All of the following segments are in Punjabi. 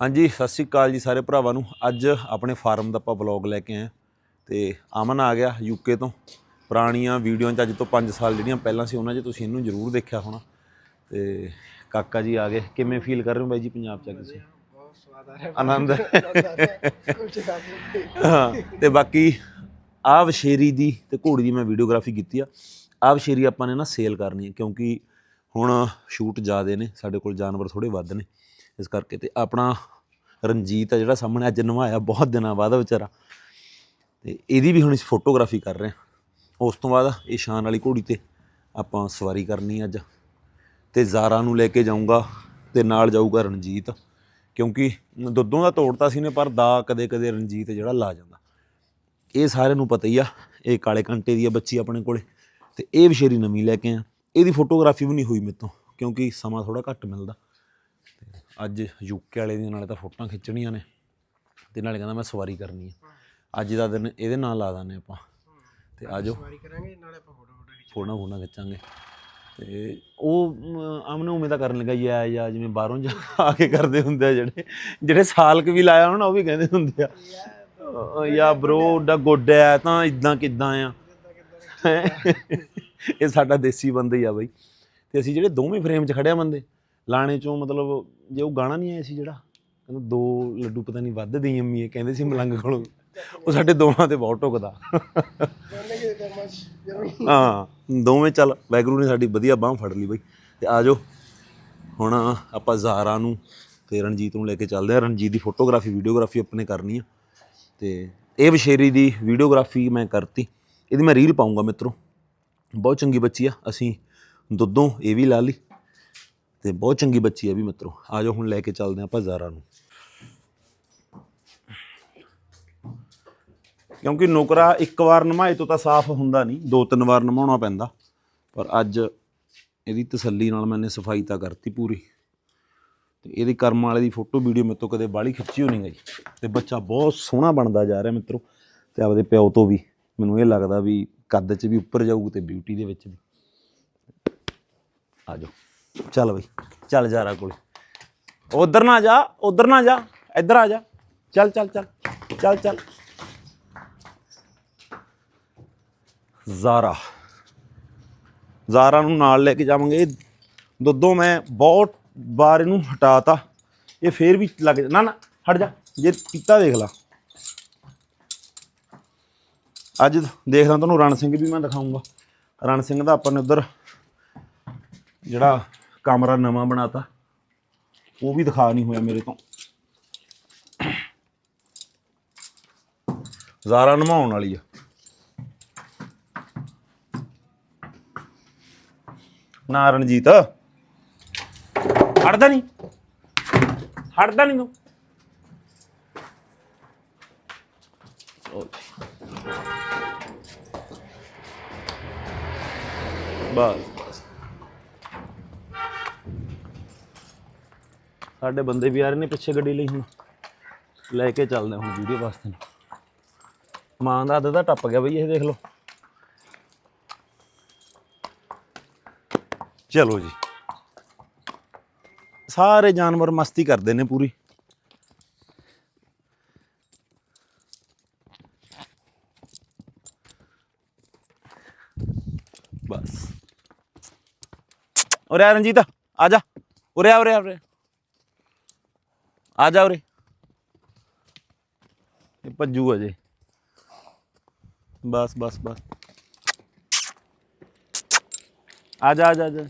ਹਾਂਜੀ ਸਤਿ ਸ੍ਰੀ ਅਕਾਲ ਜੀ ਸਾਰੇ ਭਰਾਵਾਂ ਨੂੰ। ਅੱਜ ਆਪਣੇ ਫਾਰਮ ਦਾ ਆਪਾਂ ਵਲੌਗ ਲੈ ਕੇ ਆਏ ਤੇ ਅਮਨ ਆ ਗਿਆ ਯੂਕੇ ਤੋਂ। ਪੁਰਾਣੀਆਂ ਵੀਡੀਓਆਂ 'ਚ ਅੱਜ ਤੋਂ 5 ਸਾਲ ਜਿਹੜੀਆਂ ਪਹਿਲਾਂ ਸੀ ਉਹਨਾਂ 'ਚ ਤੁਸੀਂ ਇਹਨੂੰ ਜ਼ਰੂਰ ਦੇਖਿਆ ਹੋਣਾ। ਤੇ ਕਾਕਾ ਜੀ ਆ ਗਏ। ਕਿਵੇਂ ਫੀਲ ਕਰ ਰਹੇ ਹੋ ਬਾਈ ਜੀ ਪੰਜਾਬ 'ਚ ਆ ਕੇ ਤੁਸੀਂ? ਬਹੁਤ ਸਵਾਦ ਆ ਰਿਹਾ ਆਨੰਦ। ਹਾਂ। ਤੇ ਬਾਕੀ ਆਹ ਵਸ਼ੇਰੀ ਦੀ ਤੇ ਘੋੜੀ ਦੀ ਮੈਂ ਵੀਡੀਓਗ੍ਰਾਫੀ ਕੀਤੀ ਆ। ਆਹ ਵਸ਼ੇਰੀ ਆਪਾਂ ਨੇ ਨਾ ਸੇਲ ਕਰਨੀ ਹੈ ਕਿਉਂਕਿ ਹੁਣ ਸ਼ੂਟ ਜ਼ਿਆਦੇ ਨੇ ਸਾਡੇ ਕੋਲ ਜਾਨਵਰ ਥੋੜੇ ਵੱਧ ਨੇ। ਇਸ ਕਰਕੇ ਤੇ ਆਪਣਾ ਰਣਜੀਤ ਆ ਜਿਹੜਾ ਸਾਹਮਣੇ ਅੱਜ ਨਵਾਇਆ ਬਹੁਤ ਦਿਨਾਂ ਬਾਅਦ ਵਿਚਾਰਾ। ਤੇ ਇਹਦੀ ਵੀ ਹੁਣ ਅਸੀਂ ਫੋਟੋਗ੍ਰਾਫੀ ਕਰ ਰਹੇ ਹਾਂ। ਉਸ ਤੋਂ ਬਾਅਦ ਇਹ ਸ਼ਾਨ ਵਾਲੀ ਘੋੜੀ ਤੇ ਆਪਾਂ ਸਵਾਰੀ ਕਰਨੀ ਅੱਜ। ਤੇ ਜ਼ਾਰਾ ਨੂੰ ਲੈ ਕੇ ਜਾਊਂਗਾ ਤੇ ਨਾਲ ਜਾਊਗਾ ਰਣਜੀਤ। ਕਿਉਂਕਿ ਦੁੱਧੋਂ ਦਾ ਤੋੜਤਾ ਸੀ ਨੇ ਪਰ ਦਾ ਕਦੇ ਕਦੇ ਰਣਜੀਤ ਜਿਹੜਾ ਲਾ ਜਾਂਦਾ। ਇਹ ਸਾਰਿਆਂ ਨੂੰ ਪਤਾ ਹੀ ਆ, ਇਹ ਕਾਲੇ ਕੰਟੇ ਦੀ ਆ ਬੱਚੀ ਆਪਣੇ ਕੋਲੇ। ਤੇ ਇਹ ਵਿਸ਼ੇਰੀ ਨਵੀਂ ਲੈ ਕੇ ਆ ਇਹਦੀ ਫੋਟੋਗ੍ਰਾਫੀ ਵੀ ਨਹੀਂ ਹੋਈ ਮੇਰੇ ਤੋਂ, ਕਿਉਂਕਿ ਸਮਾਂ ਥੋੜਾ ਘੱਟ ਮਿਲਦਾ। ਅੱਜ ਯੂਕੇ ਵਾਲੇ ਦੇ ਨਾਲੇ ਤਾਂ ਫੋਟੋਆਂ ਖਿੱਚਣੀਆਂ ਨੇ ਤੇ ਨਾਲੇ ਕਹਿੰਦਾ ਮੈਂ ਸਵਾਰੀ ਕਰਨੀ ਹੈ ਅੱਜ ਦਾ ਦਿਨ ਇਹਦੇ ਨਾਲ ਲਾ ਦਾਂਗੇ ਆਪਾਂ। ਤੇ ਆਜੋ। ਸਵਾਰੀ ਕਰਾਂਗੇ ਨਾਲੇ ਆਪਾਂ ਫੋਟੋ ਫੋਟੋ ਖਿੱਚ ਫੋਟੋਆਂ ਫੋਟੋਆਂ ਖਿੱਚਾਂਗੇ। ਤੇ ਉਹ ਆਮਨੇ ਉਵੇਂ ਤਾਂ ਕਰਨ ਲੱਗਾ ਯਾ ਜਾਂ ਜਿਵੇਂ ਬਾਹਰੋਂ ਜਾ ਆ ਕੇ ਕਰਦੇ ਹੁੰਦੇ ਆ ਜਿਹੜੇ ਜਿਹੜੇ ਸਾਲ ਕੁ ਵੀ ਲਾਇਆ ਹੋਣਾ ਉਹ ਵੀ ਕਹਿੰਦੇ ਹੁੰਦੇ ਆ। ਯਾ ਬ్రో ਡਾ ਗੁੱਡ ਹੈ ਤਾਂ ਇਦਾਂ ਕਿਦਾਂ ਆ? ਇਹ ਸਾਡਾ ਦੇਸੀ ਬੰਦੇ ਹੀ ਆ ਬਾਈ। ਤੇ ਅਸੀਂ ਜਿਹੜੇ ਦੋਵੇਂ ਫਰੇਮ 'ਚ ਖੜਿਆ ਬੰਦੇ ਲਾਣੇ ਚੋਂ ਮਤਲਬ ਜੇ ਉਹ ਗਾਣਾ ਨਹੀਂ ਆਇਆ ਸੀ ਜਿਹੜਾ, ਕਹਿੰਦਾ ਦੋ ਲੱਡੂ ਪਤਾ ਨਹੀਂ ਵੱਧ ਦੇਈ ਅੰਮੀ ਇਹ, ਕਹਿੰਦੇ ਸੀ ਮਲੰਗ ਕੋਲੋਂ। ਉਹ ਸਾਡੇ ਦੋਵਾਂ ਤੇ ਬਹੁਤ ਟੁਕਦਾ। ਹਾਂ, ਦੋਵੇਂ ਚੱਲ ਵੈਗਰੂ ਨੇ ਸਾਡੀ ਵਧੀਆ ਬਾਹ ਫੜ ਲਈ ਬਈ। ਤੇ ਆਜੋ ਹੁਣ ਆਪਾਂ ਜ਼ਾਰਾ ਨੂੰ ਤੇ ਰਣਜੀਤ ਨੂੰ ਲੈ ਕੇ ਚੱਲਦੇ ਆ ਰਣਜੀਤ ਦੀ ਫੋਟੋਗ੍ਰਾਫੀ, ਵੀਡੀਓਗ੍ਰਾਫੀ ਆਪਣੇ ਕਰਨੀ ਆ। ਤੇ ਇਹ ਵਿਸ਼ੇਰੀ ਦੀ ਵੀਡੀਓਗ੍ਰਾਫੀ ਮੈਂ ਕਰਤੀ। ਇਹਦੀ ਮੈਂ ਰੀਲ ਪਾਉਂਗਾ ਮਿੱਤਰੋ। ਬਹੁਤ ਚੰਗੀ ਬੱਚੀ ਆ, ਅਸੀਂ ਦੁੱਧੋਂ ਇਹ ਵੀ ਲਾ ਲਈ। ਤੇ ਬਹੁਤ ਚੰਗੀ ਬੱਚੀ ਹੈ ਵੀ ਮਿੱਤਰੋ। ਜਾਓ, ਹੁਣ ਲੈ ਕੇ ਚੱਲਦੇ ਆ ਆਪਾਂ ਜ਼ਾਰਾ ਨੂੰ। ਕਿਉਂਕਿ ਨੁਕਰਾ ਇੱਕ ਵਾਰ ਨਮਾਏ ਤੋਂ ਤਾਂ ਸਾਫ਼ ਹੁੰਦਾ ਨਹੀਂ, ਦੋ ਤਿੰਨ ਵਾਰ ਨਮਾਉਣਾ ਪੈਂਦਾ। ਪਰ ਅੱਜ ਇਹਦੀ ਤਸੱਲੀ ਨਾਲ ਮੈਨੇ ਸਫ਼ਾਈ ਤਾਂ ਕਰਤੀ ਪੂਰੀ। ਤੇ ਇਹਦੀ ਕਰਮ ਵਾਲੇ ਦੀ ਫੋਟੋ, ਵੀਡੀਓ ਮੇਰੇ ਤੋਂ ਕਦੇ ਬਾਹਲੀ ਖਿੱਚੀ ਹੋਣੀ ਗਈ। ਤੇ ਬੱਚਾ ਬਹੁਤ ਸੋਹਣਾ ਬਣਦਾ ਜਾ ਰਿਹਾ ਮਿੱਤਰੋ। ਤੇ ਆਪਦੇ ਪਿਓ ਤੋਂ ਵੀ ਮੈਨੂੰ ਇਹ ਲੱਗਦਾ ਵੀ ਕੱਦ 'ਚ ਵੀ ਉੱਪਰ ਜਾਊਗਾ ਤੇ ਬਿਊਟੀ ਦੇ ਵਿੱਚ ਵੀ। ਆ ਜਾਓ। ਚੱਲ ਬਈ, ਚੱਲ ਜਾਰਾ ਕੋਲੇ ਉਧਰ ਨਾ ਜਾ, ਉਧਰ ਨਾ ਜਾ, ਇੱਧਰ ਆ ਜਾ। ਚੱਲ ਚੱਲ ਚੱਲ ਚੱਲ ਚੱਲ। ਜ਼ਾਰਾ। ਜ਼ਾਰਾ ਨੂੰ ਨਾਲ ਲੈ ਕੇ ਜਾਵਾਂਗੇ। ਇਹ ਦੁੱਧੋਂ ਮੈਂ ਬਹੁਤ ਵਾਰ ਇਹਨੂੰ ਹਟਾਤਾ। ਇਹ ਫੇਰ ਵੀ ਲੱਗ ਨਾ ਨਾ, ਹਟ ਜਾ। ਜੇ ਪੀਤਾ ਦੇਖ ਲਾ। ਅੱਜ ਦੇਖਦਾ ਤੁਹਾਨੂੰ ਰਣ ਸਿੰਘ ਵੀ ਮੈਂ ਦਿਖਾਉਂਗਾ ਰਣ ਸਿੰਘ ਦਾ ਆਪਾਂ ਨੇ ਉਧਰ ਜਿਹੜਾ ਕਮਰਾ ਨਵਾਂ ਬਣਾਤਾ। ਉਹ ਵੀ ਦਿਖਾ ਨਹੀਂ ਹੋਇਆ ਮੇਰੇ ਤੋਂ। ਜ਼ਾਰਾ ਨਮਾਉਣ ਵਾਲੀ ਆ। ਨਾ ਰਣਜੀਤ। ਹਟਦਾ ਨਹੀਂ। ਹਟਦਾ ਨਹੀਂ ਤੂੰ। ਬਸ। ਸਾਡੇ ਬੰਦੇ ਵੀ ਆ ਰਹੇ ਨੇ ਪਿੱਛੇ ਗੱਡੀ ਲਈ ਹੁਣ। ਲੈ ਕੇ ਚੱਲਦੇ ਹੁਣ ਵੀਡੀਓ ਵਾਸਤੇ। ਮਾਂ ਦਾ ਅੱਧ ਦਾ ਟੱਪ ਗਿਆ ਬਈ, ਇਹ ਦੇਖ ਲਓ। ਚਲੋ ਜੀ। ਸਾਰੇ ਜਾਨਵਰ ਮਸਤੀ ਕਰਦੇ ਨੇ ਪੂਰੀ। ਬਸ। ਉਰੇ ਆ ਰਣਜੀਤ, ਆ ਜਾ। ਉਰੇ ਆ ਉਰੇ ਆ, ਉਰੇ ਆ ਜਾ ਉਰੇ ਇਹ ਭੱਜੂ ਅਜੇ ਬਸ ਬਸ ਬਸ ਆ ਜਾ ਆ ਜਾ ਆ ਜਾ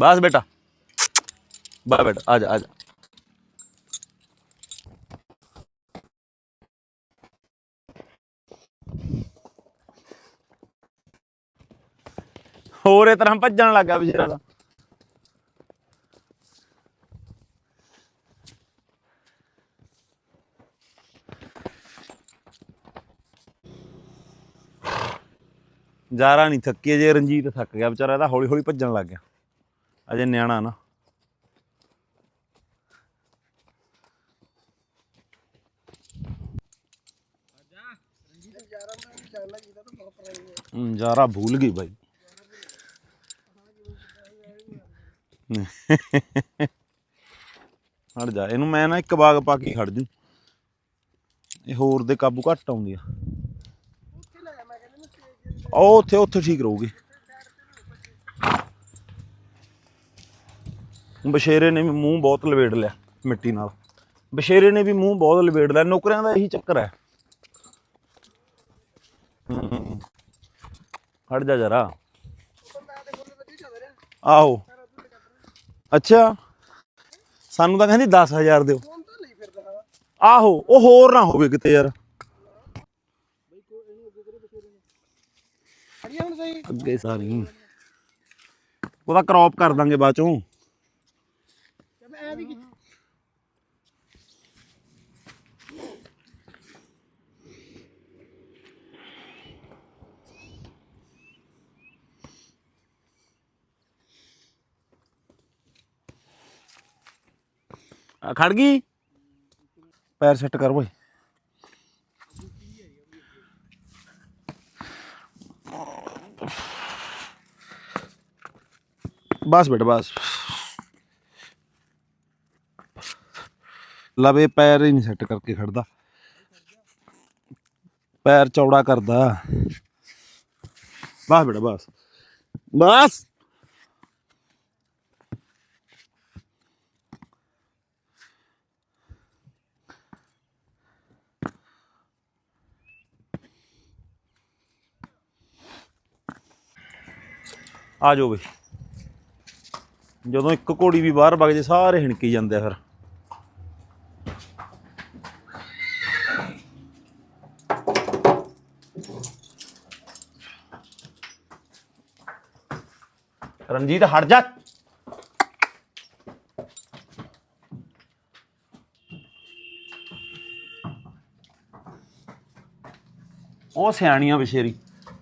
ਬਸ ਬੇਟਾ। ਬਾ ਬੇਟਾ, ਆ ਜਾ ਆ ਜਾ। ਹੋਰ ਇਹ ਤਰ੍ਹਾਂ ਭੱਜਣ ਲੱਗਾ ਵਿਚਾਰਾ ਦਾ ਜਾਰਾ ਨਹੀਂ ਥੱਕੀ ਜੇ ਰਣਜੀਤ ਥੱਕ ਗਿਆ ਵਿਚਾਰਾ, ਇਹਦਾ ਹੌਲੀ ਹੌਲੀ ਭੱਜਣ ਲੱਗ ਗਿਆ। ਅਜੇ ਨਿਆਣਾ ਨਾ। ਯਾਰਾਂ ਦਾ ਜਾਰਾ ਭੁੱਲ ਗਈ ਬਾਈ। ਹਟ ਜਾ, ਇਹਨੂੰ ਮੈਂ ਨਾ ਇੱਕ ਬਾਗ ਪਾ ਕੇ ਖੜ ਜੂ। ਇਹ ਹੋਰ ਦੇ ਕਾਬੂ ਘੱਟ ਆਉਂਦੀ ਆ। ਉਹ ਉੱਥੇ ਉੱਥੇ ਠੀਕ ਰਹੂਗੀ। ਬਸ਼ੇਰੇ ਨੇ ਵੀ ਮੂੰਹ ਬਹੁਤ ਲਵੇੜ ਲਿਆ ਮਿੱਟੀ ਨਾਲ। ਬਸ਼ੇਰੇ ਨੇ ਵੀ ਮੂੰਹ ਬਹੁਤ ਲਵੇੜ ਲਿਆ। ਨੌਕਰਿਆਂ ਦਾ ਇਹੀ ਚੱਕਰ ਹੈ। ਹਟ ਜਾ ਜਰਾ। ਉਹ ਅੱਛਾ। ਸਾਨੂੰ ਤਾਂ ਕਹਿੰਦੀ 10000 ਦਿਓ। ਆਹੋ, ਉਹ ਹੋਰ ਨਾ ਹੋਵੇ ਕਿਤੇ ਯਾਰ। ਅੱਗੇ ਅੱਗੇ ਸਾਰੀ। ਉਹਦਾ ਕ੍ਰੌਪ ਕਰ ਦਾਂਗੇ ਬਾਅਦ ਚੋਂ। ਜਦ ਐ ਵੀ ਕੀ- ਆ, ਖੜ ਗਈ ਪੈਰ ਸੈੱਟ ਕਰ ਓਏ ਬਸ ਬੇਟਾ ਬਸ ਲਵੇ ਪੈਰ ਹੀ ਨਹੀਂ ਸੈੱਟ ਕਰਕੇ ਖੜਦਾ। ਪੈਰ ਚੌੜਾ ਕਰਦਾ। ਬਸ ਬੇਟਾ, ਬਸ। ਬਸ। ਆ ਜਾਓ ਬਈ। ਜਦੋਂ ਇੱਕ ਘੋੜੀ ਵੀ ਬਾਹਰ ਵਗ ਜੇ, ਸਾਰੇ ਹਿਣਕੀ ਜਾਂਦੇ ਆ ਫਿਰ। ਰਣਜੀਤ, ਹਟ ਜਾ। ਉਹ ਸਿਆਣੀਆਂ ਬਸ਼ੇਰੀ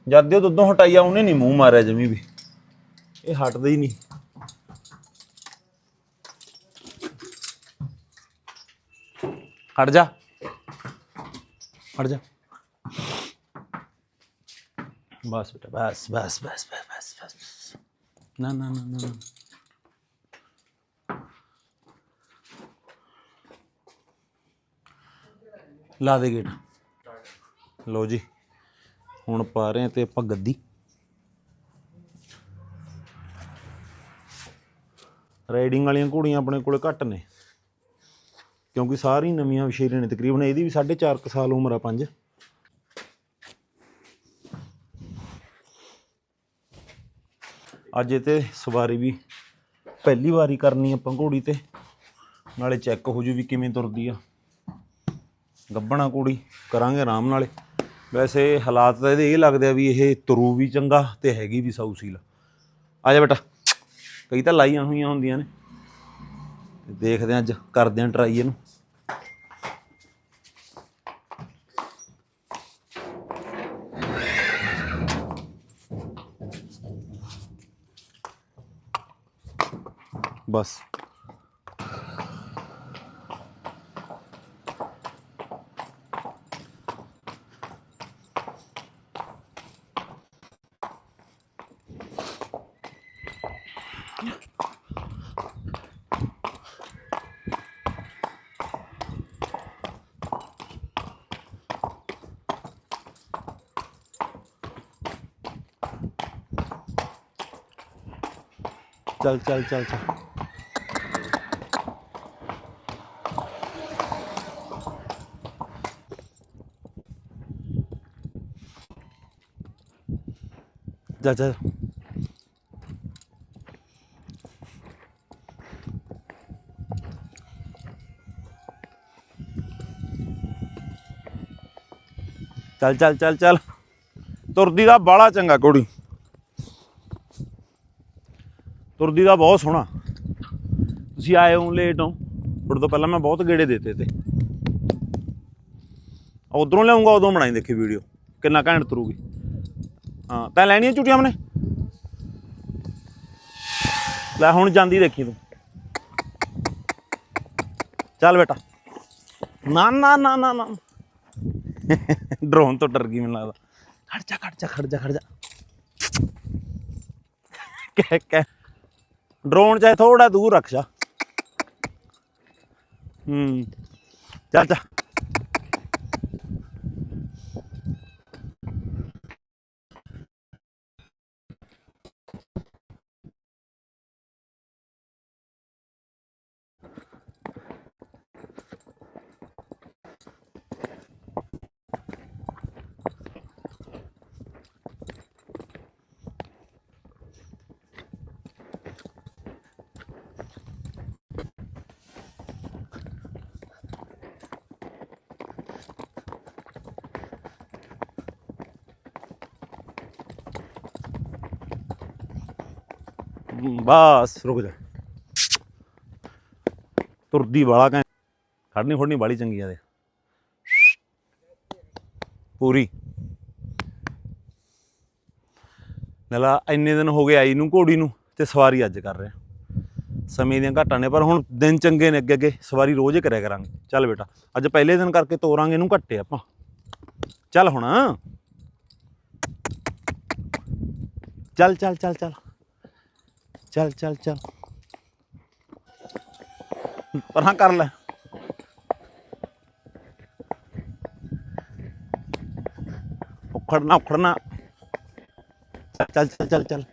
ਜਦ ਦੇ ਉਹ ਦੁੱਧੋਂ ਹਟਾਈਆ ਉਹਨੇ ਨਹੀਂ ਮੂੰਹ ਮਾਰਿਆ ਜਮੀ ਵੀ। ਇਹ ਹਟਦਾ ਹੀ ਨਹੀਂ। ਹਟ ਜਾ। ਹਟ ਜਾ। ਬਸ ਬੇਟਾ ਬਸ ਬਸ ਬਸ ਬਸ ਬਸ ਬਸ। ਨਾ ਨਾ ਨਾ ਨਾ ਲਾ ਦੇ ਗੇਟ। ਲਓ ਜੀ, ਹੁਣ ਪਾ ਰਹੇ ਤੇ ਆਪਾਂ ਗੱਦੀ। ਰਾਈਡਿੰਗ ਵਾਲੀਆਂ ਘੋੜੀਆਂ ਆਪਣੇ ਕੋਲੇ ਘੱਟ ਨੇ। ਕਿਉਂਕਿ ਸਾਰੀ ਨਵੀਆਂ ਵਿਸ਼ੇਰੇ ਨੇ, ਤਕਰੀਬਨ ਇਹਦੀ ਵੀ 4.5 ਕੁ ਸਾਲ ਉਮਰ ਆ ਪੰਜ। ਅੱਜ ਇਹ ਤੇ ਸਵਾਰੀ ਵੀ ਪਹਿਲੀ ਵਾਰੀ ਕਰਨੀ ਆਪਾਂ ਘੋੜੀ ਤੇ। ਨਾਲੇ ਚੈੱਕ ਹੋ ਜੂ ਵੀ ਕਿਵੇਂ ਤੁਰਦੀ ਆ। ਗੱਬਣਾ ਘੋੜੀ ਕਰਾਂਗੇ ਆਰਾਮ ਨਾਲੇ। ਵੈਸੇ ਹਾਲਾਤ ਤਾਂ ਇਹਦੇ ਇਹ ਲੱਗਦੇ ਆ ਵੀ ਇਹ ਤੁਰੂ ਵੀ ਚੰਗਾ ਤੇ ਹੈਗੀ ਵੀ ਸਾਊ ਸੀਲ ਆ ਜਾ ਬੇਟਾ, ਕਈ ਤਾਂ ਲਾਈਆਂ ਹੋਈਆਂ ਹੁੰਦੀਆਂ ਨੇ। ਦੇਖਦੇ ਹਾਂ ਅੱਜ, ਕਰਦੇ ਹਾਂ ਟਰਾਈ ਇਹਨੂੰ। ਬਸ। ਚੱਲ ਚੱਲ ਚੱਲ ਚੱਲ। ਜਾ ਚੱਲ ਚੱਲ ਚੱਲ ਚੱਲ। ਤੁਰਦੀ ਦਾ ਬਾਲਾ ਚੰਗਾ ਕੋੜੀ। ਤੁਰਦੀ ਦਾ ਬਹੁਤ ਸੋਹਣਾ। ਤੁਸੀਂ ਆਏ ਹੋ ਲੇਟ ਹੋ। ਤੁਹਾਡੇ ਤੋਂ ਪਹਿਲਾਂ ਮੈਂ ਬਹੁਤ ਗੇੜੇ ਦਿੱਤੇ ਤੇ। ਉਧਰੋਂ ਲਿਆਉਂਗਾ, ਉਦੋਂ ਬਣਾਈ ਦੇਖੀ ਵੀਡੀਓ ਕਿੰਨਾ ਘੈਂਟ ਤੁਰੂਗੀ। ਹਾਂ, ਤੈਂ ਲੈਣੀਆਂ ਝੂਟੀਆਂ ਮਨੇ ਲੈ ਹੁਣ ਜਾਂਦੀ ਦੇਖੀ ਤੂੰ। ਚੱਲ ਬੇਟਾ। ਨਾ ਨਾ ਨਾ ਨਾ ਨਾ। ਡਰੋਨ ਤੋਂ ਡਰ ਗਈ ਮੈਨੂੰ ਲੱਗਦਾ। ਖੜ ਜਾ ਖੜ ਜਾ ਖੜ ਜਾ ਖੜ ਜਾ। ਕਹਿ ਕਹਿ। ਡਰੋਨ ਚਾਹੇ ਥੋੜਾ ਦੂਰ ਰੱਖ ਜਾ। ਹੂੰ। ਚੱਲ ਚੱਲ ਬਸ। ਰੁਕ ਜਾ। ਤੁਰਦੀ ਵਾਲਾ ਕੈ ਖੜਨੀ ਖੜਨੀ ਬਾਲੀ ਚੰਗੀ ਆ ਦੇ। ਪੂਰੀ। ਨਲਾ ਇੰਨੇ ਦਿਨ ਹੋ ਗਏ ਆਈ ਨੂੰ ਘੋੜੀ ਨੂੰ ਤੇ ਸਵਾਰੀ ਅੱਜ ਕਰ ਰਿਹਾ। ਸਮੇਂ ਦੀਆਂ ਘਾਟਾਂ ਨੇ ਪਰ ਹੁਣ ਦਿਨ ਚੰਗੇ ਨੇ ਅੱਗੇ ਅੱਗੇ ਸਵਾਰੀ ਰੋਜ਼ ਹੀ ਕਰਿਆ ਕਰਾਂਗੇ। ਚੱਲ ਬੇਟਾ ਅੱਜ ਪਹਿਲੇ ਦਿਨ ਕਰਕੇ ਤੋਰਾਂਗੇ ਇਹਨੂੰ ਘੱਟੇ ਆਪਾਂ। ਚੱਲ ਹੁਣ। ਚੱਲ ਚੱਲ ਚੱਲ ਚੱਲ। ਚੱਲ ਚੱਲ ਚੱਲ। ਪਰਾਂ ਕਰ ਲੈ। ਉਖੜਨਾ ਉਖੜਨਾ। ਚੱਲ ਚੱਲ ਚੱਲ ਚੱਲ।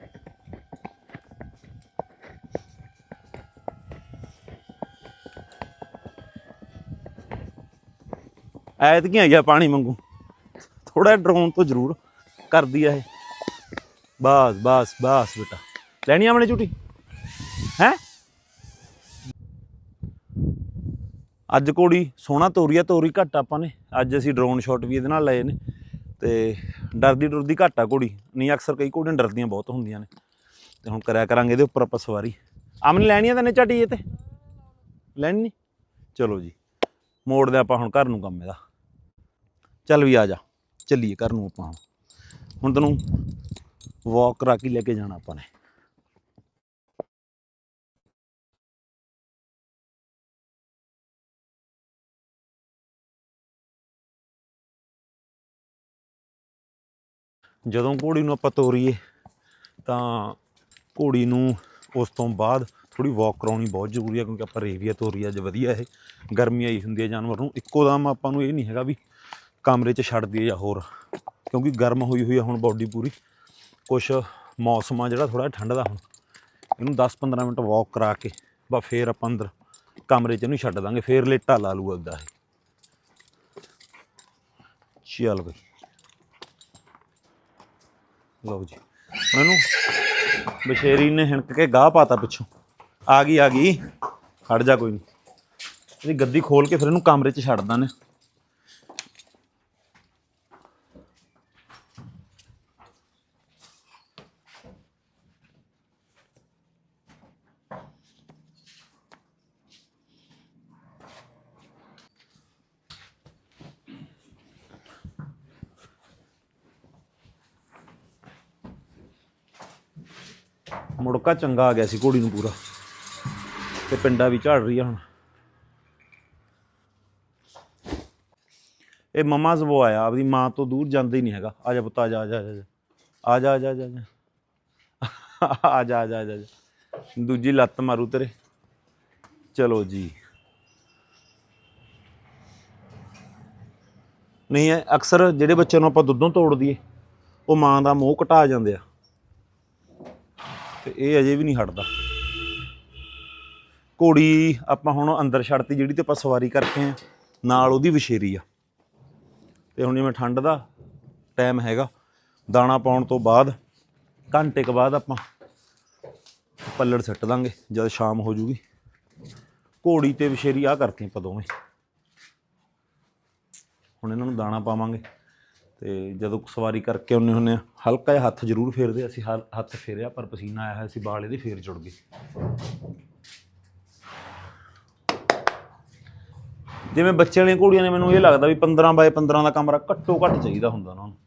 ਐਤ ਕੀ ਆ ਗਿਆ ਪਾਣੀ ਮੰਗੂ ਥੋੜਾ ਡਰੋਨ ਤੋਂ ਜ਼ਰੂਰ ਕਰਦੀ ਆ ਇਹ। ਬਸ ਬਸ ਬਸ ਬੇਟਾ। ਲੈਣੀ ਆ ਆਪਣੇ ਝੂਟੀ? ਹੈ? ਅੱਜ ਕੋੜੀ ਸੋਹਣਾ ਤੋਰੀ ਆ, ਤੋਰੀ ਘੱਟ ਆਪਾਂ ਨੇ। ਅੱਜ ਅਸੀਂ ਡਰੋਨ ਸ਼ਾਟ ਵੀ ਇਹਦੇ ਨਾਲ ਲਏ ਨੇ ਤੇ ਡਰਦੀ ਡਰਦੀ ਘੱਟ ਆ ਘੋੜੀ। ਨਹੀਂ, ਅਕਸਰ ਕਈ ਘੋੜੀਆਂ ਡਰਦੀਆਂ ਬਹੁਤ ਹੁੰਦੀਆਂ ਨੇ। ਤੇ ਹੁਣ ਕਰਿਆ ਕਰਾਂਗੇ ਇਹਦੇ ਉੱਪਰ ਆਪਾਂ ਸਵਾਰੀ। ਆਮਨੇ ਲੈਣੀ ਆ ਤੈਨੇ ਝਟੀ ਇਹ ਤੇ? ਲੈਣੀ ਨਹੀਂ? ਚਲੋ ਜੀ, ਮੋੜਦੇ ਆਪਾਂ ਹੁਣ ਘਰ ਨੂੰ ਕੰਮ ਇਹਦਾ। ਚੱਲ ਵੀ ਆ ਜਾ, ਚੱਲੀਏ ਘਰ ਨੂੰ ਆਪਾਂ ਹੁਣ। ਹੁਣ ਤੈਨੂੰ ਵਾਕ ਕਰਾ ਕੇ ਲੈ ਕੇ ਜਾਣਾ ਆਪਾਂ ਨੇ। ਜਦੋਂ ਘੋੜੀ ਨੂੰ ਆਪਾਂ ਤੋਰੀਏ, ਤਾਂ ਘੋੜੀ ਨੂੰ ਉਸ ਤੋਂ ਬਾਅਦ ਥੋੜੀ ਵਾਕ ਕਰਾਉਣੀ ਬਹੁਤ ਜ਼ਰੂਰੀ ਹੈ ਕਿਉਂਕਿ ਆਪਾਂ ਰੇਵੀਆ ਤੋਰੀ ਅੱਜ ਵਧੀਆ ਇਹ। ਗਰਮੀ ਆਈ ਹੁੰਦੀ ਹੈ ਜਾਨਵਰ ਨੂੰ। ਇੱਕੋ ਦਮ ਆਪਾਂ ਨੂੰ ਇਹ ਨਹੀਂ ਹੈਗਾ ਵੀ ਕਮਰੇ 'ਚ ਛੱਡ ਦਈਏ ਜਾਂ ਹੋਰ, ਕਿਉਂਕਿ ਗਰਮ ਹੋਈ ਹੋਈ ਆ ਹੁਣ ਬਾਡੀ ਪੂਰੀ। ਕੁਛ ਮੌਸਮ ਆ ਜਿਹੜਾ ਥੋੜਾ ਠੰਡ ਦਾ ਹੁਣ। ਇਹਨੂੰ 10-15 ਮਿੰਟ ਵਾਕ ਕਰਾ ਕੇ ਬਾ ਫੇਰ ਆਪਾਂ ਅੰਦਰ ਕਮਰੇ 'ਚ ਇਹਨੂੰ ਛੱਡ ਦਾਂਗੇ, ਫੇਰ ਲੇਟਾ ਲਾ ਲੂ ਆਪਦਾ ਇਹ। ਚੱਲ ਬਈ। ਲਓ ਜੀ। ਮੈਨੂੰ ਬਸ਼ੇਰੀ ਨੇ ਹਿਣਕ ਕੇ ਗਾਹ ਪਾਤਾ ਪਿੱਛੋਂ। ਆ ਗਈ ਆ ਗਈ। ਖੜ ਜਾ ਕੋਈ ਨਹੀਂ ਇਹਦੀ ਗੱਦੀ ਖੋਲ ਕੇ ਫਿਰ ਇਹਨੂੰ ਕਮਰੇ 'ਚ ਛੱਡ ਦਾਂ ਨੇ। ਮੁੜਕਾ ਚੰਗਾ ਆ ਗਿਆ ਸੀ ਘੋੜੀ ਨੂੰ ਪੂਰਾ। ਤੇ ਪਿੰਡਾ ਵੀ ਝਾੜ ਰਹੀ ਆ ਹੁਣ। ਇਹ ਮਮਾ ਜ਼ਬੋ ਆਇਆ, ਆਪਦੀ ਮਾਂ ਤੋਂ ਦੂਰ ਜਾਂਦਾ ਹੀ ਨਹੀਂ ਹੈਗਾ। ਆ ਜਾ ਪੁੱਤ, ਆ ਜਾ ਆ ਜਾ ਆ ਜਾ ਆ ਜਾ। ਆ ਜਾ ਆ ਜਾ ਆ ਜਾ ਆ ਜਾ। ਆ ਜਾ ਦੂਜੀ ਲੱਤ ਮਾਰੂ ਤੇਰੇ। ਚਲੋ ਜੀ। ਨਹੀਂ ਹੈ ਅਕਸਰ ਜਿਹੜੇ ਬੱਚਿਆਂ ਨੂੰ ਆਪਾਂ ਦੁੱਧੋਂ ਤੋੜ ਦਈਏ, ਉਹ ਮਾਂ ਦਾ ਮੋਹ ਘਟਾ ਜਾਂਦੇ ਆ। ਤੇ ਇਹ ਅਜੇ ਵੀ ਨਹੀਂ ਹਟਦਾ। ਘੋੜੀ ਆਪਾਂ ਹੁਣ ਅੰਦਰ ਛੱਡਤੀ ਜਿਹੜੀ ਤੇ ਆਪਾਂ ਸਵਾਰੀ ਕਰਕੇ ਆ ਨਾਲ ਉਹਦੀ ਵਿਸ਼ੇਰੀ ਆ। ਤੇ ਹੁਣ ਜਿਵੇਂ ਠੰਡ ਦਾ ਟਾਈਮ ਹੈਗਾ, ਦਾਣਾ ਪਾਉਣ ਤੋਂ ਬਾਅਦ, ਘੰਟੇ ਕੁ ਬਾਅਦ ਆਪਾਂ ਪੱਲੜ ਸਿੱਟ ਦਾਂਗੇ, ਜਦ ਸ਼ਾਮ ਹੋ ਜੂਗੀ। ਘੋੜੀ ਤੇ ਵਿਸ਼ੇਰੀ ਆ ਕਰਤੀ ਆਪਾਂ ਦੋਵੇਂ। ਹੁਣ ਇਹਨਾਂ ਨੂੰ ਦਾਣਾ ਪਾਵਾਂਗੇ। ਤੇ ਜਦੋਂ ਸਵਾਰੀ ਕਰਕੇ ਆਉਂਦੇ ਹੁੰਦੇ ਆ ਹਲਕਾ ਜਿਹਾ ਹੱਥ ਜ਼ਰੂਰ ਫੇਰਦੇ, ਅਸੀਂ ਹਲ- ਹੱਥ ਫੇਰਿਆ, ਪਰ ਪਸੀਨਾ ਆਇਆ ਹੋਇਆ ਸੀ, ਬਾਲ ਇਹਦੇ ਫੇਰ ਜੁੜ ਗਏ ਜਿਵੇਂ ਬੱਚਿਆਂ ਵਾਲੀਆਂ ਘੋੜੀਆਂ ਨੇ, ਮੈਨੂੰ ਇਹ ਲੱਗਦਾ ਵੀ 15 ਬਾਏ 15 ਦਾ ਕਮਰਾ ਘੱਟੋ ਘੱਟ ਚਾਹੀਦਾ ਹੁੰਦਾ ਉਹਨਾਂ ਨੂੰ।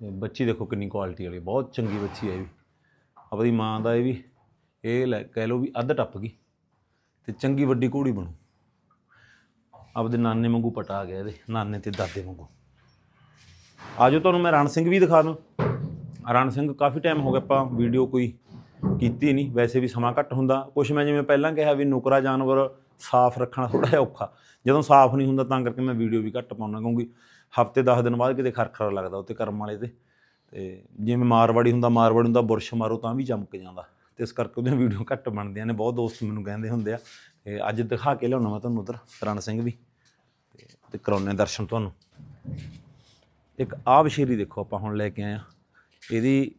ਤੇ ਬੱਚੀ ਦੇਖੋ ਕਿੰਨੀ ਕੁਆਲਿਟੀ ਵਾਲੀ, ਬਹੁਤ ਚੰਗੀ ਬੱਚੀ ਹੈ ਇਹ ਵੀ। ਆਪਣੀ ਮਾਂ ਦਾ ਇਹ ਵੀ, ਇਹ ਲੈ, ਕਹਿ ਲਓ ਵੀ ਅੱਧ ਟੱਪ ਗਈ, ਤੇ ਚੰਗੀ ਵੱਡੀ ਘੋੜੀ ਬਣੂ। ਆਪਦੇ ਨਾਨੇ ਵਾਂਗੂ ਪਟਾ ਗਿਆ ਇਹਦੇ, ਨਾਨੇ ਤੇ ਦਾਦੇ ਵਾਂਗੂ। ਆਜੋ ਤੁਹਾਨੂੰ ਮੈਂ ਰਣ ਸਿੰਘ ਵੀ ਦਿਖਾ ਦੂੰ। ਰਣ ਸਿੰਘ ਕਾਫੀ ਟਾਈਮ ਹੋ ਗਿਆ, ਆਪਾਂ ਵੀਡੀਓ ਕੋਈ ਕੀਤੀ ਨਹੀਂ, ਵੈਸੇ ਵੀ ਸਮਾਂ ਘੱਟ ਹੁੰਦਾ। ਕੁਛ ਮੈਂ ਜਿਵੇਂ ਪਹਿਲਾਂ ਕਿਹਾ ਵੀ ਨੁਕਰਾ ਜਾਨਵਰ ਸਾਫ਼ ਰੱਖਣਾ ਥੋੜਾ ਜਿਹਾ ਔਖਾ। ਜਦੋਂ ਸਾਫ਼ ਨਹੀਂ ਹੁੰਦਾ ਤਾਂ ਕਰਕੇ ਮੈਂ ਵੀਡੀਓ ਵੀ ਘੱਟ ਪਾਉਣਾ ਕਿਉਂਕਿ ਹਫ਼ਤੇ 10 ਦਿਨ ਬਾਅਦ ਕਿਤੇ ਖਰਖਰਾ ਲੱਗਦਾ ਉੱਤੇ ਕਰਮ ਵਾਲੇ ਤੇ। ਤੇ ਜਿਵੇਂ ਮਾਰਵਾੜੀ ਹੁੰਦਾ ਮਾਰਵਾੜੀ ਹੁੰਦਾ, ਬੁਰਸ਼ ਮਾਰੋ ਤਾਂ ਵੀ ਚਮਕ ਜਾਂਦਾ। ਤੇ ਇਸ ਕਰਕੇ ਉਹਦੀਆਂ ਵੀਡੀਓ ਘੱਟ ਬਣਦੀਆਂ ਨੇ, ਬਹੁਤ ਦੋਸਤ ਮੈਨੂੰ ਕਹਿੰਦੇ ਹੁੰਦੇ ਆ ਤੇ ਅੱਜ ਦਿਖਾ ਕੇ ਲਿਆਉਣਾ ਮੈਂ ਤੁਹਾਨੂੰ ਉਧਰ, ਰਣ ਸਿੰਘ ਵੀ ਤੇ ਤੇ ਕਰਾਉਣੇ ਦਰਸ਼ਨ ਤੁਹਾਨੂੰ। ਇੱਕ ਆਹ ਬਸ਼ੇਰੀ ਦੇਖੋ ਆਪਾਂ ਹੁਣ ਲੈ ਕੇ ਆਏ ਆ ਇਹਦੀ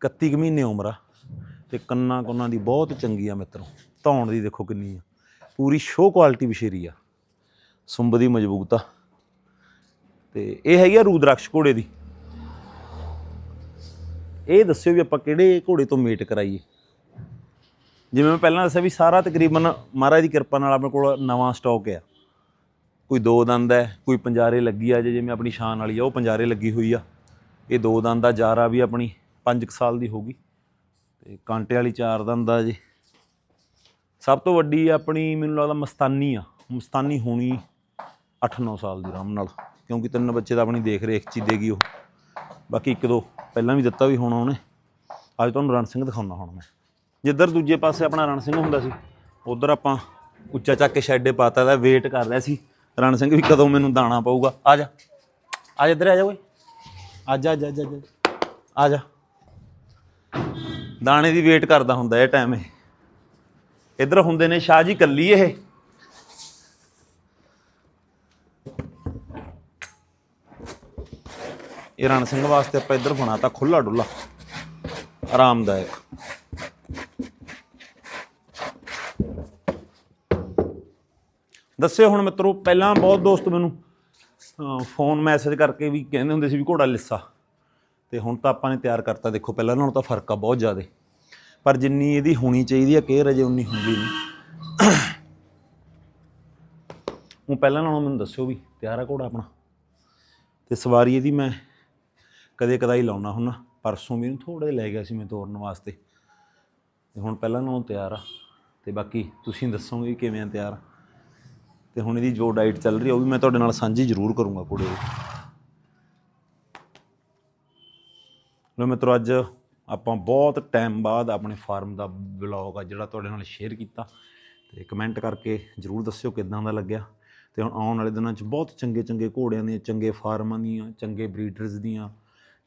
31 ਕੁ ਮਹੀਨੇ ਉਮਰ ਆ ਤੇ ਕੰਨਾਂ ਕੁੰਨਾਂ ਦੀ ਬਹੁਤ ਚੰਗੀ ਆ ਮਿੱਤਰੋ। ਧੌਣ ਦੀ ਦੇਖੋ ਕਿੰਨੀ ਆ। ਪੂਰੀ ਸ਼ੋ ਕੁਆਲਿਟੀ ਬਸ਼ੇਰੀ ਆ। ਸੁੰਬ ਦੀ ਮਜ਼ਬੂਤ ਆ। ਤੇ ਇਹ ਹੈਗੀ ਆ ਰੂਦਰਾਕਸ਼ ਘੋੜੇ ਦੀ। ਇਹ ਦੱਸਿਓ ਵੀ ਆਪਾਂ ਕਿਹੜੇ ਘੋੜੇ ਤੋਂ ਮੇਟ ਕਰਾਈਏ। ਜਿਵੇਂ ਮੈਂ ਪਹਿਲਾਂ ਦੱਸਿਆ ਵੀ ਸਾਰਾ ਤਕਰੀਬਨ ਮਹਾਰਾਜ ਦੀ ਕਿਰਪਾ ਨਾਲ ਆਪਣੇ ਕੋਲ ਨਵਾਂ ਸਟਾਕ ਆ। ਕੋਈ ਦੋ ਦੰਦ ਹੈ, ਕੋਈ ਪੰਜਾਰੇ ਲੱਗੀ ਆ ਜੇ ਜਿਵੇਂ ਆਪਣੀ ਸ਼ਾਨ ਵਾਲੀ ਆ, ਉਹ ਪੰਜਾਰੇ ਲੱਗੀ ਹੋਈ ਆ। ਇਹ ਦੋ ਦੰਦ ਦਾ ਜਾਰਾ ਵੀ ਆਪਣੀ 5 ਸਾਲ ਦੀ ਹੋਗੀ ਤੇ ਕਾਂਟੇ ਵਾਲੀ ਚਾਰ ਦੰਦ ਆ ਜੀ। ਸਭ ਤੋਂ ਵੱਡੀ ਆਪਣੀ ਮੈਨੂੰ ਲੱਗਦਾ ਮਸਤਾਨੀ ਆ। ਮਸਤਾਨੀ ਹੋਣੀ 8-9 ਸਾਲ ਦੀ ਆਰਾਮ ਨਾਲ, ਕਿਉਂਕਿ ਤਿੰਨ ਬੱਚੇ ਤਾਂ ਆਪਣੀ ਦੇਖ ਰੇਖ ਚ ਹੀ ਦੇਗੀ ਉਹ। ਬਾਕੀ ਇੱਕ ਦੋ ਪਹਿਲਾਂ ਵੀ ਦਿੱਤਾ ਵੀ ਹੋਣਾ ਉਹਨੇ। ਅੱਜ ਤੁਹਾਨੂੰ ਰਣ ਸਿੰਘ ਦਿਖਾਉਣਾ ਹੁਣ ਮੈਂ। ਜਿੱਧਰ ਦੂਜੇ ਪਾਸੇ ਆਪਣਾ ਰਣ ਸਿੰਘ ਹੁੰਦਾ ਸੀ, ਉਧਰ ਆਪਾਂ ਉੱਚਾ ਚੱਕ ਕੇ ਸ਼ੈੱਡੇ ਪਾਤਾ ਦਾ ਵੇਟ ਕਰ ਰਿਹਾ ਸੀ। ਰਣ ਸਿੰਘ ਵੀ ਕਦੋਂ ਮੈਨੂੰ ਦਾਣਾ ਪਊਗਾ? ਆ ਜਾ। ਆ ਜਾ ਇੱਧਰ ਆ ਜਾ ਓਏ। ਆ ਜਾ ਜਾ ਜਾ, ਆ ਜਾ। ਦਾਣੇ ਦੀ ਵੇਟ ਕਰਦਾ ਹੁੰਦਾ ਇਹ ਟਾਈਮ ਇਹ। ਇੱਧਰ ਹੁੰਦੇ ਨੇ ਸ਼ਾਹ ਜੀ ਕੱਲੀ ਇਹ। ਇਹ ਰਣ ਸਿੰਘ ਵਾਸਤੇ ਆਪਾਂ ਇੱਧਰ ਬਣਾਤਾ ਖੁੱਲਾ ਡੁੱਲਾ ਆਰਾਮਦਾਇਕ। ਦੱਸਿਓ ਹੁਣ ਮਿੱਤਰੋ, ਪਹਿਲਾਂ ਬਹੁਤ ਦੋਸਤ ਮੈਨੂੰ ਫੋਨ ਮੈਸੇਜ ਕਰਕੇ ਵੀ ਕਹਿੰਦੇ ਹੁੰਦੇ ਸੀ ਵੀ ਘੋੜਾ ਲਿੱਸਾ। ਤੇ ਹੁਣ ਤਾਂ ਆਪਾਂ ਨੇ ਤਿਆਰ ਕਰਤਾ, ਦੇਖੋ ਪਹਿਲਾਂ ਨਾਲੋਂ ਤਾਂ ਫ਼ਰਕ ਆ ਬਹੁਤ ਜ਼ਿਆਦਾ। ਪਰ ਜਿੰਨੀ ਇਹਦੀ ਹੋਣੀ ਚਾਹੀਦੀ ਆ ਕੇਅਰ ਅਜੇ ਉਨੀ ਹੁੰਦੀ ਨਹੀਂ। ਉਹ ਪਹਿਲਾਂ ਨਾਲੋਂ ਮੈਨੂੰ ਦੱਸਿਓ ਵੀ, ਤਿਆਰ ਆ ਘੋੜਾ ਆਪਣਾ? ਤੇ ਸਵਾਰੀ ਇਹਦੀ ਮੈਂ ਕਦੇ ਕਦਾਈ ਲਾਉਣਾ ਹੁੰਨਾ। ਪਰਸੋਂ ਵੀ ਇਹਨੂੰ ਥੋੜਾ ਜਿਹਾ ਲੈ ਗਿਆ ਸੀ ਮੈਂ ਤੋਰਨ ਵਾਸਤੇ। ਤੇ ਹੁਣ ਪਹਿਲਾਂ ਨਾਲੋਂ ਤਿਆਰ ਆ। ਤੇ ਬਾਕੀ ਤੁਸੀਂ ਦੱਸੋਗੇ ਵੀ ਕਿਵੇਂ ਆ ਤਿਆਰ? ਤੇ ਹੁਣ ਇਹਦੀ ਜੋ ਡਾਈਟ ਚੱਲ ਰਹੀ ਆ, ਉਹ ਵੀ ਮੈਂ ਤੁਹਾਡੇ ਨਾਲ ਸਾਂਝੀ ਜ਼ਰੂਰ ਕਰੂੰਗਾ ਘੋੜੇ ਦੀ ਲੋ ਮਿੱਤਰੋ, ਅੱਜ ਆਪਾਂ ਬਹੁਤ ਟਾਈਮ ਬਾਅਦ ਆਪਣੇ ਫਾਰਮ ਦਾ ਵਲੌਗ ਆ ਜਿਹੜਾ ਤੁਹਾਡੇ ਨਾਲ ਸ਼ੇਅਰ ਕੀਤਾ ਤੇ ਕਮੈਂਟ ਕਰਕੇ ਜਰੂਰ ਦੱਸਿਓ ਕਿਦਾਂ ਦਾ ਲੱਗਿਆ। ਤੇ ਹੁਣ ਆਉਣ ਵਾਲੇ ਦਿਨਾਂ 'ਚ ਬਹੁਤ ਚੰਗੇ ਚੰਗੇ ਘੋੜਿਆਂ ਦੀਆਂ, ਚੰਗੇ ਫਾਰਮਾਂ ਦੀਆਂ, ਚੰਗੇ ਬਰੀਡਰਸ ਦੀਆਂ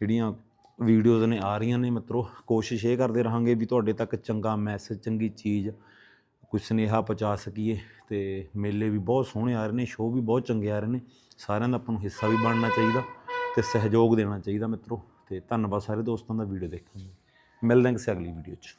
ਜਿਹੜੀਆਂ ਵੀਡੀਓਜ਼ ਨੇ ਆ ਰਹੀਆਂ ਨੇ ਮਿੱਤਰੋ, ਕੋਸ਼ਿਸ਼ ਇਹ ਕਰਦੇ ਰਹਾਂਗੇ ਵੀ ਤੁਹਾਡੇ ਤੱਕ ਚੰਗਾ ਮੈਸੇਜ ਚੰਗੀ ਚੀਜ਼ ਕੋਈ ਸੁਨੇਹਾ ਪਹੁੰਚਾ ਸਕੀਏ ਤੇ ਮੇਲੇ ਵੀ ਬਹੁਤ ਸੋਹਣੇ ਆ ਰਹੇ ਨੇ ਸ਼ੋਅ ਵੀ ਬਹੁਤ ਚੰਗੇ ਆ ਰਹੇ ਨੇ। ਸਾਰਿਆਂ ਦਾ ਆਪਾਂ ਨੂੰ ਹਿੱਸਾ ਵੀ ਬਣਨਾ ਚਾਹੀਦਾ ਤੇ ਸਹਿਯੋਗ ਦੇਣਾ ਚਾਹੀਦਾ ਮਿੱਤਰੋ ਤੇ ਧੰਨਵਾਦ ਸਾਰੇ ਦੋਸਤਾਂ ਦਾ ਵੀਡੀਓ ਦੇਖਣ ਲਈ। ਮਿਲਦੇ ਹਾਂ ਕਿਸੇ ਅਗਲੀ ਵੀਡੀਓ 'ਚ।